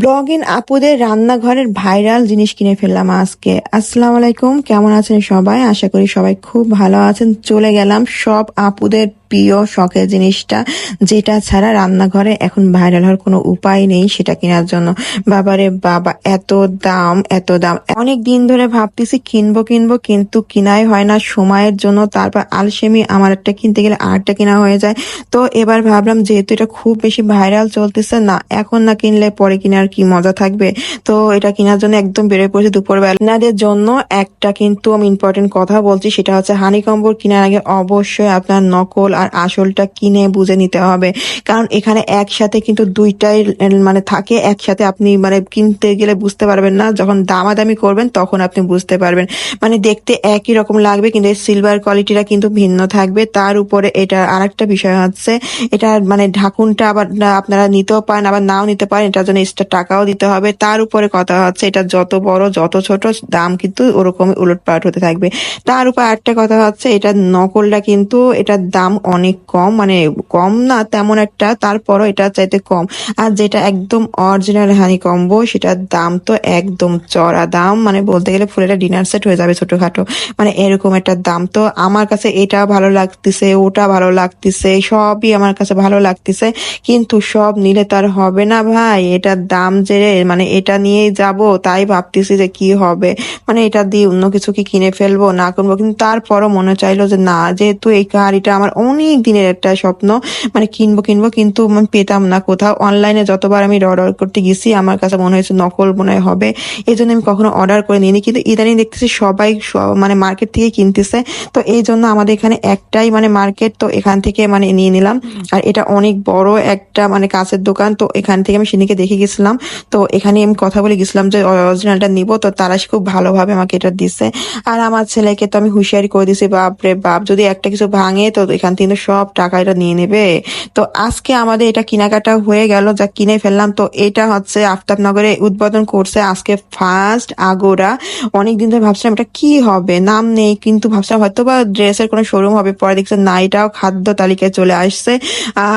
Blogging আপুদের রান্নাঘরের viral জিনিস কিনে ফেললাম আজকে। আসসালামু আলাইকুম, কেমন আছেন সবাই? আশা করি সবাই খুব ভালো আছেন। চলে গেলাম সব আপুদের প্রিয় শখের জিনিসটা, যেটা ছাড়া রান্নাঘরে এখন ভাইরাল হওয়ার কোনো উপায় নেই সেটা কেনার জন্য। বাবারে বাবা, এত দাম এত দাম। অনেক দিন ধরে ভাবতেছি কিনবো কিনবো, কিন্তু কিনাই হয় না। সময়ের জন্য তারপর আলসেমি, আমার একটা কিনতে গেলে আরেকটা কেনা হয়ে যায়। তো এবার ভাবলাম যেহেতু এটা খুব বেশি ভাইরাল চলতেছে, না, এখন না কিনলে পরে কিনে আর কি মজা থাকবে। তো এটা কেনার জন্য একদম বেড়ে পড়েছে দুপুরবেলা। আপনাদের জন্য একটা কিন্তু আমি ইম্পর্টেন্ট কথা বলছি, সেটা হচ্ছে হানি কম্বল কেনার আগে অবশ্যই আপনার নকল আর আসলটা কিনে বুঝে নিতে হবে। কারণ এখানে একসাথে কিন্তু দুইটাই মানে থাকে, একসাথে আপনি মানে কিনতে গেলে বুঝতে পারবেন না। যখন দামাদামি করবেন, তখন আপনি বুঝতে পারবেন। মানে দেখতে একই রকম লাগবে, কিন্তু সিলভার কোয়ালিটিটা কিন্তু ভিন্ন থাকবে। তার উপরে এটা আরেকটা বিষয় হচ্ছে, এটা মানে ঢাকুনটা আবার আপনারা নিতেও পারেন, আবার নাও নিতে পারেন, এটার জন্য এক্সট্রা টাকাও দিতে হবে। তার উপরে কথা হচ্ছে, এটা যত বড়, যত ছোট, দাম কিন্তু ওরকমই উলট পালট হতে থাকবে। তার উপর আরেকটা কথা হচ্ছে, এটা নকলটা কিন্তু, এটার দাম অনেক কম মানে কম না, তেমন একটা, তারপরও এটা চাইতে কম। আর যেটা একদম অরিজিনাল হানি কম্বো সেটার দাম তো একদম চড়া দাম। মানে বলতে গেলে ফুলের ডিনার সেট হয়ে যাবে ছোটখাটো। মানে এরকম একটা দাম। তো আমার কাছে এটা ভালো লাগতেছে, ওটা ভালো লাগতেছে, সবই আমার কাছে ভালো লাগতেছে। কিন্তু সব নিলে তার হবে না ভাই। এটার দাম যে মানে এটা নিয়েই যাব, তাই ভাবতেছি যে কি হবে। মানে এটা দিয়ে অন্য কিছু কি কিনে ফেলব, না করব। কিন্তু তারপরও মনে চাইলো যে না, যেহেতু এই গাড়িটা আমার অনেক দিনের একটা স্বপ্ন। মানে কিনবো কিনবো কিন্তু পেতাম না কোথাও। অনলাইনে যতবার আমি অর্ডার করতে গেছি, আমার কাছে মনে হয়েছে নকল মনে হবে। এই জন্য আমি কখনো অর্ডার করে নিইনি। কিন্তু ইদানিং দেখতেছি সবাই মানে মার্কেট থেকে কিনতেছে। তো এই জন্য আমাদের এখানে একটাই মানে মার্কেট তো এখান থেকে মানে নিয়ে নিলাম। আর এটা অনেক বড় একটা মানে কাঁচের দোকান, তো এখান থেকে আমি সেদিকে দেখে গেছিলাম। তো এখানে আমি কথা বলে গেছিলাম যে অরিজিনালটা নিব, তো তারা খুব ভালোভাবে আমাকে এটা দিছে। আর আমার ছেলেকে তো আমি হুঁশিয়ারি করে দিছি বাপ রে বাপ, যদি একটা কিছু ভাঙে, তো এখান থেকে তো সব টাকা এটা নিয়ে নেবে। তো আজকে আমাদের এটা কেনাকাটা হয়ে গেল, যা কিনে ফেললাম। তো এটা হচ্ছে আফতাবনগরে উদ্বোধন করছে আজকে ফার্স্ট আগোরা। অনেকদিন ধরে ভাবছিলাম এটা কি হবে? নাম নেই, কিন্তু ভাবছিলাম হয়তো বা ড্রেসের কোনো শোরুম হবে। পরে দেখছি না এটাও খাদ্য তালিকায় চলে আসছে।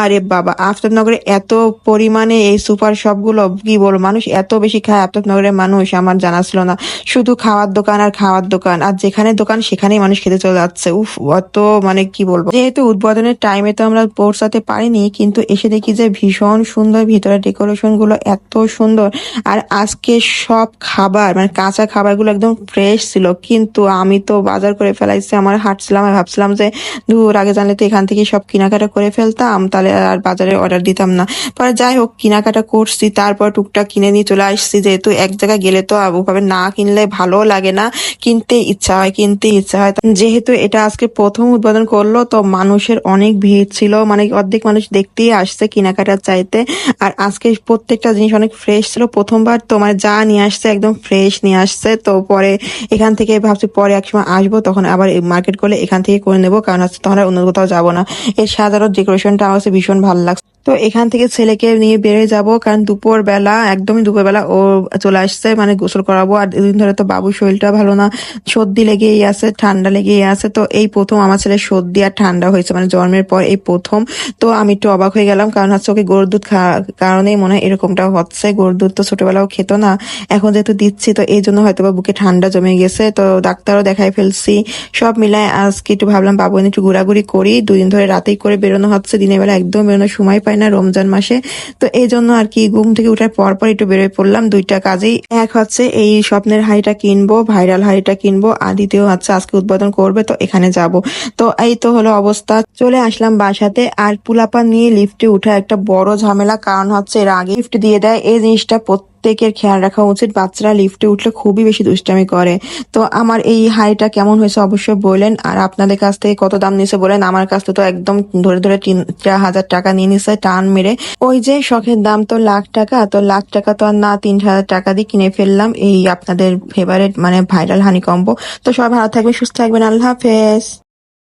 আরে বাবা, আফতাবনগরে এত পরিমাণে এই সুপার শপগুলো, কি বলব, মানুষ এত বেশি খায় আফতাবনগরের মানুষ, আমার জানা ছিল না। শুধু খাওয়ার দোকান আর খাওয়ার দোকান, আর যেখানে দোকান সেখানেই মানুষ খেতে চলে যাচ্ছে। উফ, অত মানে কি বলব? যেহেতু উদ্বোধনের টাইমে তো আমরা পৌঁছাতে পারিনি, কিন্তু এসে দেখি যে ভীষণ সুন্দর ভিতরে ডেকোরেশনগুলো এত সুন্দর। আর আজকে সব খাবার মানে কাঁচা খাবারগুলো একদম ফ্রেশ ছিল, কিন্তু আমি তো বাজার করে ফেলাইছি, আমার হাঁটছিলাম আর ভাবছিলাম যে দূর আগে জানলে তো এখান থেকে সব কেনাকাটা করে ফেলতাম, তাহলে আর বাজারে অর্ডার দিতাম না। পরে যাই হোক, কেনাকাটা করছি, তারপর টুকটাক কিনে নিয়ে চলে আসছি, যেহেতু এক জায়গায় গেলে তো ওভাবে না কিনলে ভালো লাগে না, কিনতে ইচ্ছা হয়, কিনতে ইচ্ছা হয়। যেহেতু এটা আজকে প্রথম উদ্বোধন করল, তো মানুষের অনেক ভিড় ছিল। মানে অর্ধেক মানুষ দেখতেই আসছে কেনাকাটার চাইতে। আর আজকে প্রত্যেকটা জিনিস অনেক ফ্রেশ ছিল। প্রথমবার তো মানে যা নিয়ে আসছে একদম ফ্রেশ নিয়ে আসছে। তো পরে এখান থেকে ভাবছি পরে একসময় আসব, তখন আবার মার্কেট করলে এখান থেকে করে নেব। কারণ হচ্ছে তখন আর অন্য কোথাও যাব না। এর সাধারণ ডেকোরেশনটা আমার কাছে ভীষণ ভালো লাগছে। তো এখান থেকে ছেলেকে নিয়ে বেড়ে যাব, কারণ দুপুর বেলা একদমই দুপুর বেলা ও চলে আসছে মানে গোসল করাবো। আর দুদিন ধরে তো বাবুর শরীরটা ভালো না, সর্দি লেগেই আছে, ঠান্ডা লেগেই আছে। তো এই প্রথম আমার ছেলে সর্দি আর ঠান্ডা হয়েছে মানে জন্মের পর এই প্রথম। তো আমি একটু অবাক হয়ে গেলাম, কারণ হচ্ছে ওকে গরুর দুধ খাওয়ার কারণেই মনে হয় এরকমটা হচ্ছে। গরুর দুধ তো ছোটবেলাও খেত না, এখন যেহেতু দিচ্ছি, তো এই জন্য হয়তো বা বুকে ঠান্ডা জমে গেছে। তো ডাক্তারও দেখাই ফেলছি, সব মিলায় আজকে একটু ভাবলাম, বাবু একটু ঘোরাঘুরি করি। দুদিন ধরে রাতেই করে বেরোনো হচ্ছে, দিনের বেলা একদম বেরোনোর সময় না রমজান মাসে। তো এই জন্য আর কি ঘুম থেকে উঠার পর পর একটু বেরোয় পড়লাম। দুইটা কাজেই এক হচ্ছে এই স্বপ্নের হাড়িটা কিনবো, ভাইরাল হাড়িটা কিনবো, আর দ্বিতীয় হচ্ছে আজকে উদ্বোধন করবে, তো এখানে যাব। তো এই তো হলো অবস্থা। চলে আসলাম বাসাতে, আর পুলাপা নিয়ে লিফটে উঠা একটা বড় ঝামেলা, কারণ হচ্ছে এর আগে লিফট দিয়ে দেয়। এই জিনিসটা প্রত্যেকের খেয়াল রাখা উচিত। বাচ্চারা লিফটে উঠলে খুবই বেশি দুষ্টামি করে। তো আমার এই হাইটা কেমন হয়েছে অবশ্যই বললেন আর আপনাদের কাছ থেকে কত দাম নিয়েছে বলেন। আমার কাছ থেকে তো একদম ধরে ধরে তিন, চার হাজার টাকা নিয়ে নিছে টান মেরে। ওই যে শখের দাম তো লাখ টাকা। তো লাখ টাকা তো আর না, তিন হাজার টাকা দিয়ে কিনে ফেললাম এই আপনাদের ফেভারিট মানে ভাইরাল হানি কম্বো তো সবাই ভালো থাকবেন, সুস্থ থাকবেন। আল্লাহ হাফেজ।